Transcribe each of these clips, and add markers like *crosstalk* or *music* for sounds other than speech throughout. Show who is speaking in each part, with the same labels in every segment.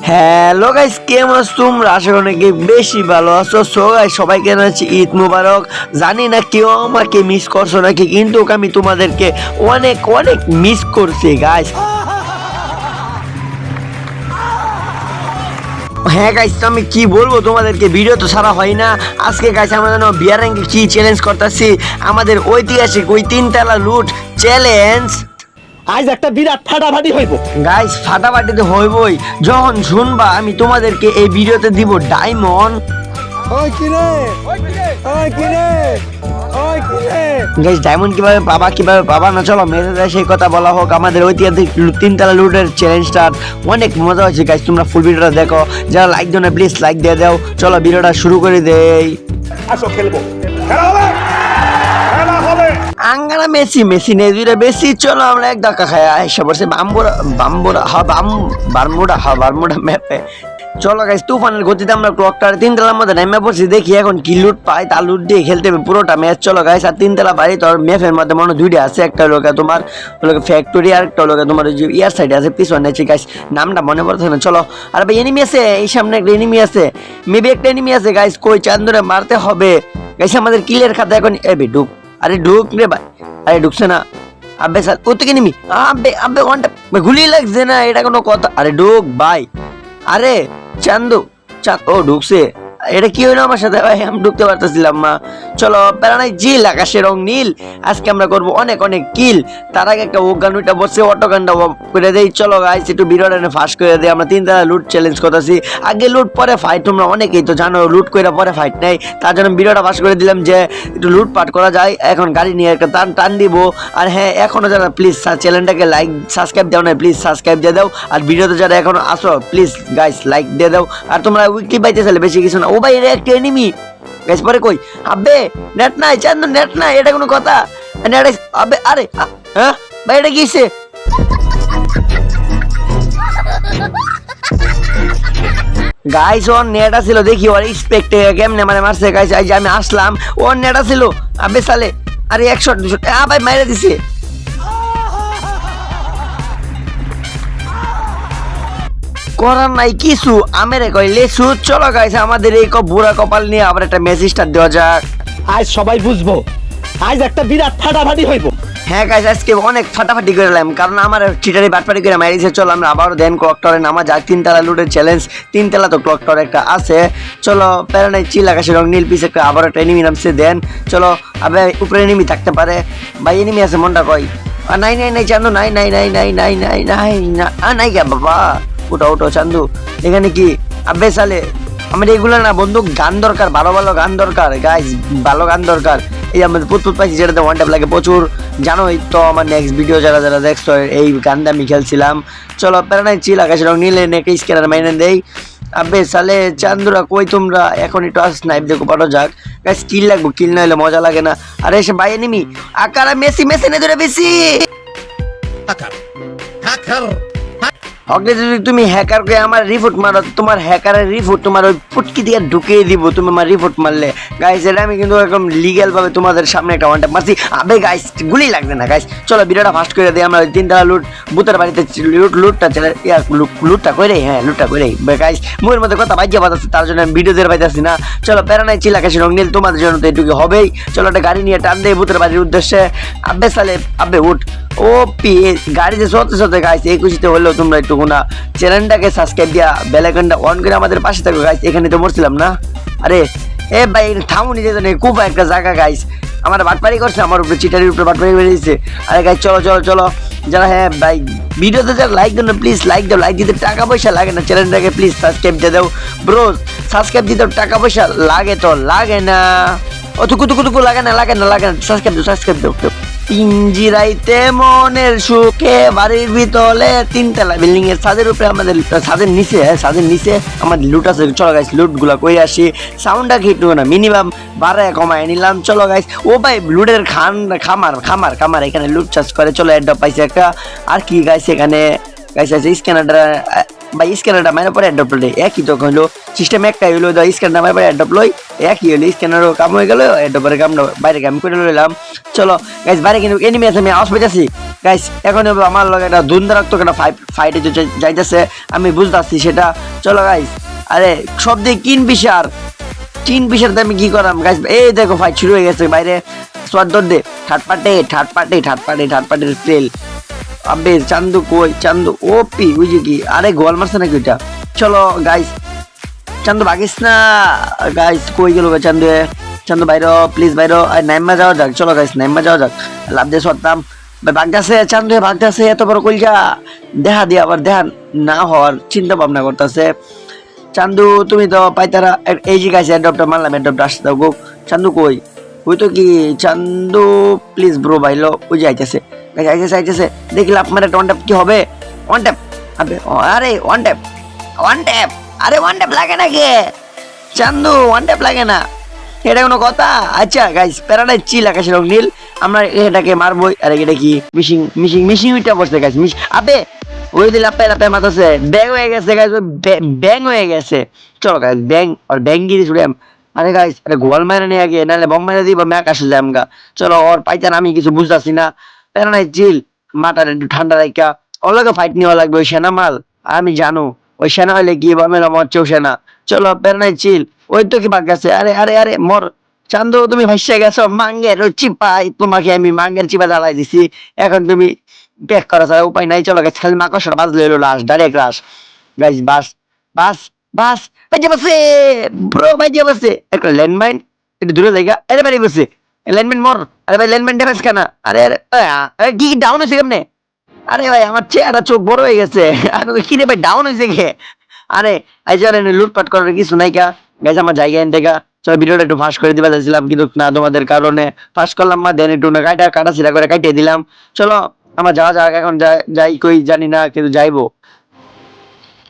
Speaker 1: Hello guys কেমন আছো তোমরা? আশা করি নাকি বেশি ভালো আছো। সো গাইস সবাইকে জানাচ্ছি ঈদ মুবারক। জানি না কেউ আমাকে মিস করছ নাকি, কিন্তু আমি তোমাদেরকে অনেক অনেক মিস করছি গাইস হ্যাঁ গাইস তো আমি কি বলব তোমাদেরকে? ভিডিও তো সারা হয় না। আজকে গাইস আমরা যেন বিয়ার র্যাঙ্কে কি চ্যালেঞ্জ করতেছি? আমাদের ঐতিহাসিক ওই তিনতলা লুট চ্যালেঞ্জ
Speaker 2: আজ একটা বিরাট ফাটাফাটি হইব।
Speaker 1: গাইস ফাটাফাটিতে হইবই। যখন শুনবা আমি তোমাদেরকে এই ভিডিওতে দিব ডায়মন্ড।
Speaker 2: ওই কিরে ওই কিরে ওই কিরে
Speaker 1: গাইস ডায়মন্ড কীভাবে পাবা কীভাবে পাবা? না চলো মেসেজে সেই কথা বলা হোক। আমাদের ঐতিহাসিক লু- তিনতলা লুটের চ্যালেঞ্জটা অনেক মজা হচ্ছে গাইস তোমরা ফুল ভিডিওটা দেখো। যারা লাইক দেও না প্লিজ লাইক দিয়ে দাও। চলো ভিডিওটা শুরু করে দেই।
Speaker 3: আসো খেলব। খেলা খেলা হবে?
Speaker 1: আঙ্গারা মেসি মেসি নেই দুইটা বেশি চলো আমরা এক ধাক্কা খাই, এসে পড়ছে বাম্বুরা বাম্বুরা হা বাম বারমুডা হা বারমুডা ম্যাপে চলো গাইস তুফানের গতিতে আমরা ক্লক ক্লকটার তিনতলার মধ্যে নেমে পড়ছি, দেখি এখন কি লুট পাই তা লুট দিয়ে খেলতে হবে পুরোটা ম্যাচ চলো গাইস আর তিনতলা বাড়ি, তোর ম্যাপের মধ্যে মনে হয় দুইটা আছে, একটা লোকে তোমার লোকে ফ্যাক্টরি আর একটা লোকে তোমার ইয়ার সাইডে আছে, পিছনে আছে গাইস নামটা মনে পড়ছে না, চলো। আর ভাই এনিমি আছে, এই সামনে একটা এনিমি আছে। মেবি একটা এনিমি আছে গাইস কই চান্দরে মারতে হবে। গাইস আমাদের কিলের খাতা এখন এবি ঢুক। আরে ঢুক রে ভাই। আরে ঢুকছে না। আব্বে স্যার ও থেকে নিমি আব্বে আবে ওয়ানটা গুলি লাগছে না, এটা কোনো কথা। আরে ঢুক ভাই। আরে, চান্দু, চা, ও ঢুকছে। এটা কি হইল আমার সাথে? ভাই, আমি ঢুকতে পারতেছিলাম মা চলো প্যারানাই জিল আকাশের রং নীল। আজকে আমরা করব অনেক অনেক কিল। তার আগে একটা ও গানুটা বসে অটো গানটা করে দেই। চলো গাইস একটু বিরোধ এনে ফাঁস করে দেই। আমরা তিন তারা লুট চ্যালেঞ্জ করতেছি। আগে লুট পরে ফাইট তোমরা অনেকেই তো জানো লুট করে পরে ফাইট নেই। তার জন্য ভিডিওটা ফাঁস করে দিলাম যে, একটু লুটপাট করা যায়। এখন গাড়ি নিয়ে একটা টান টান দিব। আর হ্যাঁ এখনও যারা প্লিজ চ্যানেলটাকে লাইক সাবস্ক্রাইব দাও না প্লিজ সাবস্ক্রাইব দিয়ে দাও। আর ভিডিওতে যারা এখনও আসো প্লিজ গাইস লাইক দিয়ে দাও। আর তোমরা উইকলি পাইতে চাইলে বেশি কিছু না ও ভাই এটা একটা এনিমি গাইস পরে কই? আবে নেট নাই চান্দু নেট নাই, এটা কোনো কথা? নেট আবে আরে হ্যাঁ? ভাই, এটা কিসে? গাইস, ওর নেটা ছিল দেখি ওর স্পেক্টে কেমনে মানে মারছে। গাইস আজ আমি আসলাম, ওর নেটা ছিল আবে সালে, আরে একশো দুশো ভাই, মাইরে দিছে। করার নাই কিছু আমেরে কই লেসু চলো গাইস আমাদের এই ক- বুড়া কপাল নিয়ে আবার একটা মেসেজটা দেওয়া যাক
Speaker 2: আজ সবাই বুঝব আজ একটা বিরাট ফাটাফাটি হইব
Speaker 1: হ্যাঁ গাইস আজকে অনেক ফাটাফাটি করে কারণ আমার চিটারি বাটপাটি করে মারিয়েছে চলো আমরা আবারও দেন ক্লকটরে নামা যাক তিনতলা লুটের চ্যালেঞ্জ তিনতলা তো ক্লক ক্লকটর একটা আছে চলো প্যারানাই চিল আকাশের রং নীল পিস একটা আবার একটা এনিমি নামছে দেন চলো আবার উপরে এনিমি থাকতে পারে বা এনিমি আছে মনটা কই আর নাই নাই নাই চান্দু নাই নাই নাই নাই নাই নাই নাই না আ, নাই কে বাবা উঠো উঠো, চান্দু। এখানে কি? আবে সালে, আমার এগুলো না, বন্ধু, গান দরকার, ভালো ভালো গান দরকার। গাইজ ভালো গান দরকার। এই আমাদের পুতপুত পাইছি যেটাতে ওয়ান ট্যাপ লাগে প্রচুর। জানোই তো, আমার নেক্সট ভিডিও যারা যারা দেখছ, এই গানটা আমি খেলছিলাম। চলো প্যারানাই চিল আকাশ রং নিলে নেকে স্ক্যানার মাইনে দেই। আবে সালে, চান্দুরা কই তোমরা? এখন একটু আস স্নাইপ দেখো পাঠো যাক। গাইজ কিল লাগবো কিল না হলে মজা লাগে না। আরে এসে বাইরে নিমি আকারা মেসি মেসি নে ধরে বেশি। অগ্নি যদি তুমি হ্যাকারকে আমার রিপোর্ট মারো, তোমার হ্যাকারের রিপোর্ট তোমার ওই ফুটকি দিয়ে ঢুকিয়ে দিব, তুমি আমার রিপোর্ট মারলে। গাইস এটা আমি কিন্তু একদম লিগ্যাল ভাবে তোমাদের সামনে একটা ওয়ানটা মারছি। আবে গাইস গুলি লাগবে না গাইস চলো, ভিডিওটা ফাস্ট করে দিই, আমরা ওই তিনতলা লুট বুতের বাড়িতে লুট লুটটা ছেলে লুট- লুটটা করে হ্যাঁ লুটটা করে গাইস মুখের মধ্যে কথা বাজিয়ে বাজাচ্ছে, তার জন্য আমি ভিডিও দিয়ে পাইতেছি না। চলো, প্যারানাই, চিলাকাশি রং নীল তোমাদের জন্য তো এটুকু হবেই। চলো, একটা গাড়ি নিয়ে টান দেয় বুতের বাড়ির উদ্দেশ্যে। আব্বে সালে আব্বে উঠ। ও পি, গাড়িতে সতে সতে গাইস এই খুশিতে হলেও তোমরা একটু না চ্যানেলটাকে সাবস্ক্রাইব দিয়া বেলাইকনটা অন করে আমাদের পাশে থাকো গাইস এখানে তো মরছিলাম না? আরে, এ ভাই থামুনি যেত নেই খুব একটা জায়গা গাইস আমার বাটপারি করছে, আমার উপরে চিটারির উপরে বাটপারি বেরিয়েছে আরে গাইস চলো চলো চলো। যারা হ্যাঁ ভাই, ভিডিওতে যারা লাইক দেন প্লিজ লাইক দাও। লাইক দিতে টাকা পয়সা লাগে না চ্যানেলটাকে প্লিজ সাবস্ক্রাইব দিয়ে দাও। ব্রো সাবস্ক্রাইব দিতে টাকা পয়সা লাগে তো, লাগে না। তুকু লাগে না লাগে না লাগে না। সাবস্ক্রাইব দাও সাবস্ক্রাইব দাও। পিঞ্জিরাইতে মনের সুখে বাড়ির ভিতরে তিনতলা বিল্ডিং এর ছাদের উপরে আমাদের ছাদের নিচে হ্যাঁ, ছাদের নিচে আমাদের লুট আছে। চলো গাইস লুটগুলা করে আসি সাউন্ডটা খেটু না মিনিমাম বাড়ায় কমায় নিলাম। চলো গাইস ও ভাই লুটের খান খামার খামার খামার এখানে লুট চাষ করে। চলো অ্যাড্রপ পাইছে একটা। আর কি গাইস এখানে? গাইস আছে স্ক্যানারটা বা স্ক্যানারটা মানে পরে অ্যাড্রপ লই। একই তো হইল সিস্টেম একটাই হইল দা স্ক্যানার মানে পরে অ্যাড্রপ লই। একই হইল, স্ক্যানারও কাম হয়ে গেল অ্যাড্রপের কামটা বাইরে কাম করে লইলাম। চলো গাইস বাইরে কিন্তু এনিমি আছে, আমি আওয়াজ পাইতেছি। গাইস এখন আমার লগে একটা ধুন্দারাত্মক একটা ফাইট ফাইটে যাইতেছে, আমি বুঝতেছি সেটা। চলো গাইস আরে সব দিয়ে কিন বিশার তিন পিসের আমি কি করাম? গাইস এই দেখো ফাইট শুরু হয়ে গেছে, বাইরে। সদ্দর দে থার্ড পার্টে থার্ড পার্টে থার্ড পার্টে থার্ড পার্টের ট্রেল আবে, চান্দু কই? চান্দু ওপি বুঝি কি? আরে গোল মারছে নাকি ওইটা? চলো গাইস চান্দু ভাগিস না। গাইস কই গেল চান্দু চান্দু বাইরো প্লিজ বাইরো। আর নাইমা যাওয়া যাক। চলো গাইস নাইমা যাওয়া যাক। লাভ দিয়ে সরতাম। ভাগতেছে, চান্দু ভাগতেছে, এত বড় কইলজা দেখা দিয়ে আবার দেখা না হওয়ার চিন্তা ভাবনা করতেছে। চান্দু, তুমি তো পাইতারা এই যে গাইছে অ্যাডপ্টার মারলাম অ্যাডপ্টার আসতে দাও গো। চান্দু কই? ওই তো কি? চান্দু প্লিজ ব্রো ভাইলো ওই যে আইতেছে। আইতেছে আইতেছে দেখি লাভ মারে ওয়ান ট্যাপ কি হবে? ওয়ান ট্যাপ আরে ওয়ান ট্যাপ ওয়ান ট্যাপ আরে ওয়ান ট্যাপ লাগে না কে? চান্দু ওয়ান ট্যাপ লাগে না। এটা কোনো কথা? আচ্ছা গাইস প্যারাডাইজ চিল আকাশের নীল। আমরা এটাকে মারবই। আরে, এটা কি? মিশিং মিশিং মিশিং উইটা বসছে গাইস মিশ আবে, ওই দিন লাপে লাপে মাথাছে ব্যাং হয়ে গেছে গাইস ব্যাং হয়ে গেছে। চলো গাইস ব্যাং আর ব্যাঙ্গিরি ছুড়ে আরে গাইস আরে, গোয়াল মারা নিয়ে আগে, নাহলে বম মারা দিব ম্যাক আসে যায় আমগা চলো, ওর পাইতান, আমি কিছু বুঝতাছি না। প্যারাডাইজ চিল মাথাটা একটু ঠান্ডা রাখা ওর লগে ফাইট নেওয়া লাগবে ওই সেনা মাল। আমি জানো, ওই সেনা হইলে কি বামের আমার চেউ সেনা। চলো প্যারাডাইজ চিল ওই তো কি গেছে আরে আরে আরে, মর। চান্দু, তুমি ভাইসা গেছো? মাঙ্গের চিপাই, তোমাকে আমি মাঙ্গের চিপা জ্বালাই দিছি। এখন তুমি ব্যাক করা ছাড়া উপায় নাই। চলো গেছে খালি বাজলে এলো লাশ ডাইরেক্ট লাশ গাইস বাস বাস বাস বাইজে বসে। ব্রো বাইজে বসে। একটা ল্যান্ডমাইন একটু দূরে জায়গা আরে বাড়ি বসে। ল্যান্ডমাইন মর। আরে ভাই ল্যান্ডমাইন ড্যামেজ কেন? আরে আরে কি ডাউন হয়েছে কেমনে? আরে ভাই, আমার চেহারা চোখ বড় হয়ে গেছে। আরে কি রে ভাই ডাউন হয়েছে কে? আরে, এই যে লুটপাট করার কিছু নাই কা। গাইজ আমার জায়গা এন থেকে চলো, ভিডিওটা একটু ফাঁস করে দিবা চাইছিলাম কিন্তু না তোমাদের কারণে। ফাঁস করলাম মা দেন একটু না কাটা কাটা ছিলা করে কাটিয়ে দিলাম। চলো, আমার যাওয়া যাক, এখন যাই- যাই কই, জানি না, কিন্তু যাইবো।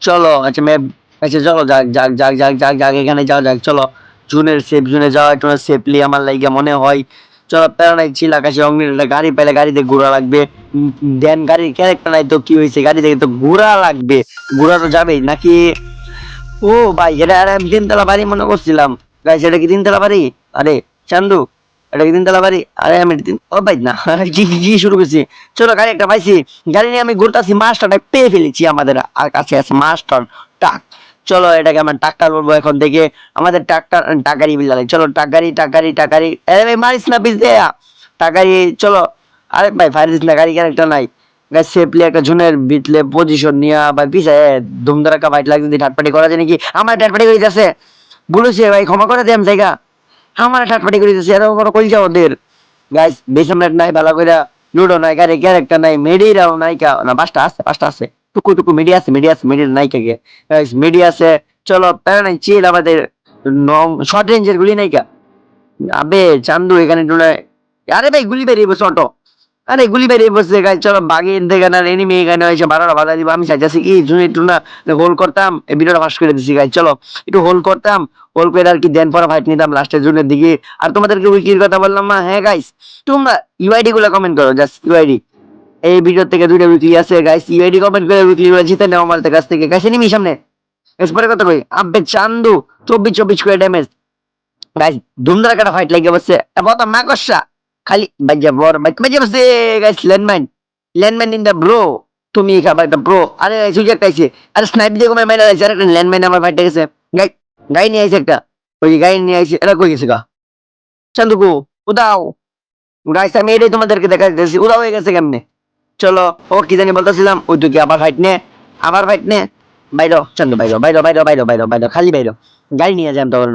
Speaker 1: চলো আচ্ছা ম্যাম আচ্ছা চলো, যাক যাক যাক যাক যাক যাক, এখানে যাওয়া যাক, চলো। জুনের সেফ জুনে যাওয়া একটু সেফলি আমার লাইগা মনে হয়। চলো প্যারানাই ছিল আকাশে, অগ্নির গাড়ি পেলে গাড়িতে ঘোরা লাগবে। দেন গাড়ির ক্যারেক্টার নাই তো কি হয়েছে? গাড়ি থেকে তো ঘোরা লাগবে। ঘোরা তো যাবেই, নাকি? ও ভাই, এটা আর আমি তিনতলা বাড়ি মনে করছিলাম। গাইস এটা কি তিনতলা বাড়ি? আরে, চান্দু, এটা কি তিনতলা বাড়ি? আরে, আমি ও ভাই, না, *laughs* কি- কি শুরু করছি? চলো, গাড়ি একটা পাইছি। গাড়ি নিয়ে আমি ঘুরতেছি মাস্টারটা পেয়ে ফেলেছি আমাদের আর কাছে আছে মাস্টার টাক। চলো এটাকে আমার ট্রাক্টর বলব এখন থেকে আমাদের ট্রাক্টর টাকারি বিলালে চলো টাকারি টাকারি টাকারি। আরে ভাই, মারিস না পিস দেয়া। টাকারি, চলো। আরে ভাই ফায়ারিস না, গাড়ি ক্যারেক্টার নাই। গাছ সেফলি একটা ঝুনের বিতলে পজিশন নিয়া বা পিছায় ধুমধারাকা ফাইট লাগতে দিয়ে ঠাটপাটি করা যায় নাকি? আমার ঠাটপাটি করে যাচ্ছে বলেছে ভাই, ক্ষমা করে দেম জায়গা। আমার ঠাটপাটি করে যাচ্ছে এত বড় কই যাও ওদের। গাইস, বেসমেন্ট নাই, ভালো করে লুডো নাই, গাড়ি ক্যারেক্টার নাই মেডিরাও নাই কা না, পাঁচটা আছে পাঁচটা আছে। টুকু টুকু মিডিয়া আছে মিডিয়া আছে মিডিয়া নাই কে? গাইস মিডিয়া আছে, চলো, প্যারা চিল আমাদের শর্ট রেঞ্জের গুলি নাই কা আবে, চান্দু এখানে আরে ভাই, গুলি বেরিয়ে বসে অটো। আরে, গুলি বেরিয়ে গাই, চলো বাগে থেকে না এনিমি এখানে এসে বারোটা বাধা দিব। আমি চাইছি কি? একটু না হোল করতাম, এই ভিডিওটা ফাঁস করে দিছি গাই, চলো, একটু হোল করতাম হোল করে আর কি দেন পরে ফাইট নিতাম লাস্টের জুনের দিকে। আর তোমাদেরকে উইকির কথা বললাম না হ্যাঁ গাইস তোমরা ইউআইডি গুলো কমেন্ট করো জাস্ট ইউআইডি এই ভিডিও থেকে দুইটা উইকলি আছে গাইস ইউআইডি কমেন্ট করে উইকলি গুলো জিতে নেওয়া আমার কাছ থেকে। গাইস এনিমি সামনে। এরপরে কথা কই আব্বে চান্দু চব্বিশ চব্বিশ করে ড্যামেজ গাইস ধুমধারা কাটা ফাইট লাগে বসছে। এবার তো মাকসা খালি বাজ্যা বড় বাজ্যা বসে guys landmine landmine in the bro তুমি খাবার একটা ব্রো আরে সুযোগ একটা আইছে। আরে স্নাইপ দিয়ে কমে মেরে আইছে আরেকটা ল্যান্ডমাইন আমার ফাইটে গেছে। গাই গাই নিয়ে আইছে একটা। ওই গাই নিয়ে আইছে। এটা কই গেছে গা? চান্দুকু উদাও। গাইস আমি এটাই তোমাদেরকে দেখা দিতেছি উদাও হয়ে গেছে কেমনে? চলো ও কি জানি বলতেছিলাম ওই তো কি আবার ফাইট নে আবার ফাইট নে বাইরো চান্দু বাইরো বাইরো বাইরো বাইরো বাইরো বাইরো খালি বাইরো গাড়ি নিয়ে যাম তখন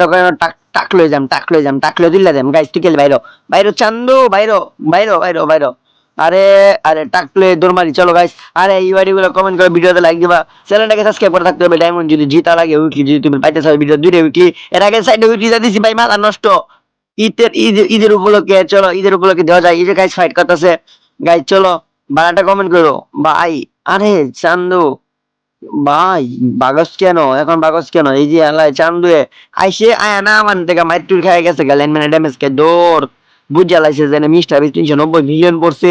Speaker 1: তখন টাক টাক লয়ে যাম টাক লয়ে যাম টাক লয়ে দিলে যাম গাইস টিকেল বাইরো বাইরো চান্দু বাইরো বাইরো বাইরো বাইরো আরে আরে টাকলে দৌড় মারি চলো গাইস আরে এই বাড়ি গুলো কমেন্ট করে ভিডিওতে লাইক দিবা চ্যানেলটাকে সাবস্ক্রাইব করে থাকতে হবে ডায়মন্ড যদি জিতা লাগে উইকলি যদি তুমি পাইতে চাও ভিডিও দুইটা উইকলি এর আগে সাইডে উইকলি যা দিছি ভাই মাথা নষ্ট ঈদের ঈদ ঈদের উপলক্ষে চলো ঈদের উপলক্ষে দেওয়া যায় যে গাইস ফাইট করতেছে গাইস চলো বারাটা কমেন্ট করো। ভাই, আরে চান্দু, ভাই, বাগস কেন? এখন বাগস কেন? এই যে আলাই চান্দুয়ে আইসে, আয়া না, আমার থেকে মাইটুর খাই গেছে গেলেন মানে ড্যামেজ কে দৌড়। বুঝা লাইছে যে, মিস্টার বিশ তিনশো নব্বই মিলিয়ন পড়ছে,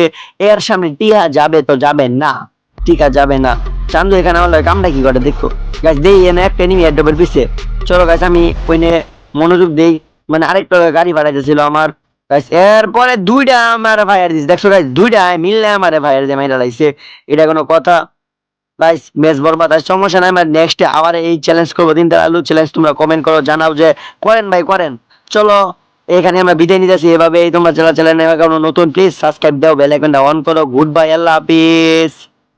Speaker 1: এর সামনে টিহা যাবে তো যাবে না টিকা যাবে না। চান্দু এখানে আমার কামটা কি করে, দেখো। গাছ দেই, এনে একটা নিমি এক ডবের পিছে চলো গাছ আমি ওইনে মনোযোগ দেই মানে আরেকটা গাড়ি ভাড়াইতেছিল আমার। এরপরে দুইটা আমার ফায়ার দিছে। দেখছ গাইস দুইটা মিললে আমারে ফায়ার দিয়ে মাইরা লাইছে। এটা কোনো কথা। গাইস ম্যাচ বরবাদ, আর সমস্যা নাই, আমরা নেক্সট আবার এই চ্যালেঞ্জ করব। দিন আলু চ্যালেঞ্জ তোমরা কমেন্ট করো, জানাও যে, করেন ভাই, করেন। চলো, এখানে আমরা বিদায় নিতেছি। এভাবে তোমরা চ্যানেল চ্যানেল নেওয়ার কারণে নতুন প্লিজ সাবস্ক্রাইব দাও বেল আইকনটা অন করো। গুড বাই আল্লাহ হাফিজ।